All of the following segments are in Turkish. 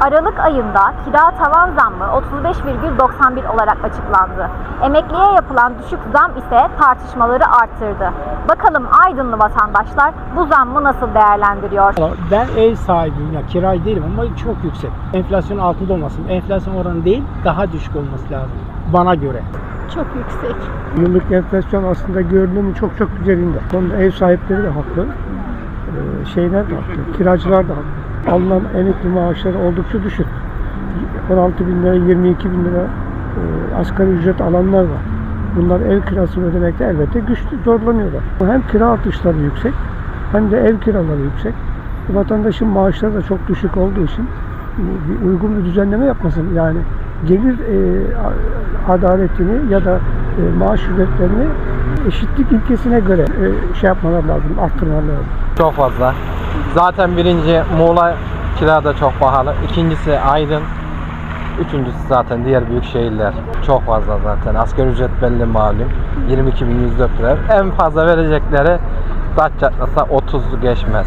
Aralık ayında kira tavan zammı 35,91 olarak açıklandı. Emekliye yapılan düşük zam ise tartışmaları arttırdı. Bakalım Aydınlı vatandaşlar bu zammı nasıl değerlendiriyor? Ben ev sahibiyim ya kiracı değilim ama çok yüksek. Enflasyon altında olmasın. Enflasyon oranı değil daha düşük olması lazım bana göre. Çok yüksek. Yıllık enflasyon aslında görünümün çok çok üzerinde. Konuda ev sahipleri de haklı. Ee, şeyler de haklı. Kiracılar da haklı. Alınan emekli maaşları oldukça düşük. 16 bin lira, 22 bin lira e, asgari ücret alanlar var. Bunlar ev kirasını ödemekte elbette güçlü zorlanıyorlar. Hem kira artışları yüksek hem de ev kiraları yüksek. Vatandaşın maaşları da çok düşük olduğu için e, bir uygun bir düzenleme yapması yani gelir e, adaletini ya da e, maaş ücretlerini eşitlik ilkesine göre şey yapmalar lazım, arttırmalar lazım. Çok fazla. Zaten birinci Muğla kirada çok pahalı. İkincisi Aydın. Üçüncüsü zaten diğer büyük şehirler. Çok fazla zaten. Asgari ücret belli malum. 22.104 lira. En fazla verecekleri taç çatlasa 30'u geçmez.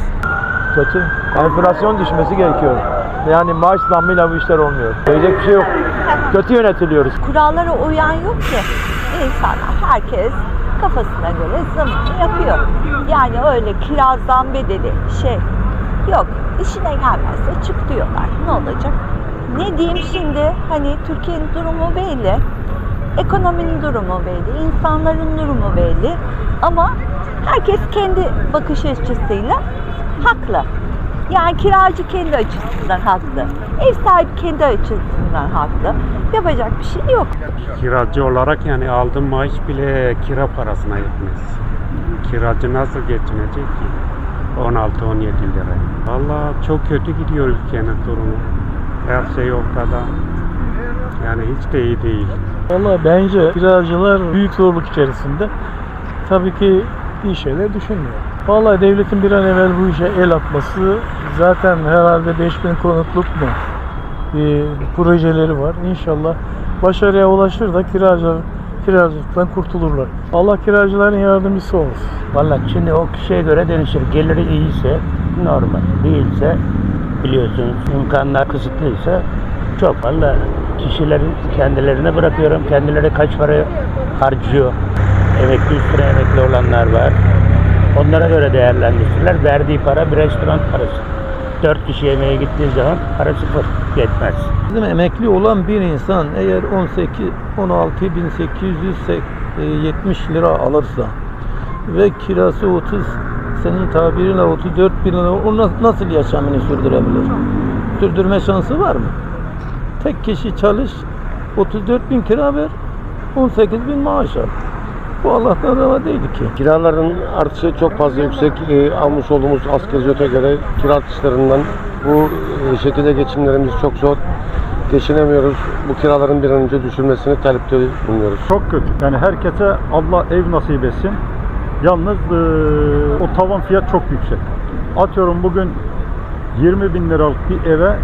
kötü. Enflasyon düşmesi gerekiyor. Yani maaş zammıyla bu işler olmuyor. Diyecek bir şey yok. Kötü yönetiliyoruz. Kurallara uyan yok ki. İnsanlar, herkes kafasına göre zamını yapıyor. Yani öyle kira zam bedeli şey yok. İşine gelmezse çık diyorlar. Ne olacak? Ne diyeyim şimdi? Hani Türkiye'nin durumu belli. Ekonominin durumu belli. insanların durumu belli. Ama herkes kendi bakış açısıyla haklı. Yani kiracı kendi açısından haklı. Ev sahibi kendi açısından haklı. Yapacak bir şey yok. Kiracı olarak yani aldığım maaş bile kira parasına yetmez. Kiracı nasıl geçinecek ki? 16-17 lira. Valla çok kötü gidiyor ülkenin durumu. Her şey ortada. Yani hiç de iyi değil. Valla bence kiracılar büyük zorluk içerisinde. Tabii ki iyi şeyler düşünmüyor. Vallahi devletin bir an evvel bu işe el atması zaten herhalde 5000 konutluk mu bir projeleri var. İnşallah başarıya ulaşır da kiracılar kiracılıktan kurtulurlar. Allah kiracıların yardımcısı olsun. Valla şimdi o kişiye göre değişir. Geliri iyiyse normal, değilse biliyorsunuz imkanlar kısıtlıysa çok. Valla kişilerin kendilerine bırakıyorum. Kendileri kaç para harcıyor. Emekli üstüne emekli olanlar var. Onlara göre değerlendirsinler. Verdiği para bir restoran parası. Dört kişi yemeğe gittiği zaman para sıfır. Yetmez. Bizim emekli olan bir insan eğer 18 16.870 lira alırsa ve kirası 30 senin tabiriyle 34 bin lira o na- nasıl yaşamını sürdürebilir? Sürdürme şansı var mı? Tek kişi çalış 34 bin kira ver 18 bin maaş al. Bu Allah'tan rava değil ki. Kiraların artışı çok fazla yüksek. Ee, almış olduğumuz asgari ücrete göre kira artışlarından bu e, şekilde geçimlerimiz çok zor. Geçinemiyoruz. Bu kiraların bir an önce düşürmesini talepte bulunuyoruz. Çok kötü. Yani herkese Allah ev nasip etsin. Yalnız eee, o tavan fiyat çok yüksek. Atıyorum bugün 20 bin liralık bir eve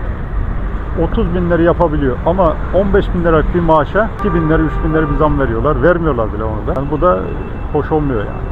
30 bin lira yapabiliyor. Ama 15 bin liralık bir maaşa 2 bin lira 3 bin lira bir zam veriyorlar. Vermiyorlar bile onu da. Yani bu da hoş olmuyor yani.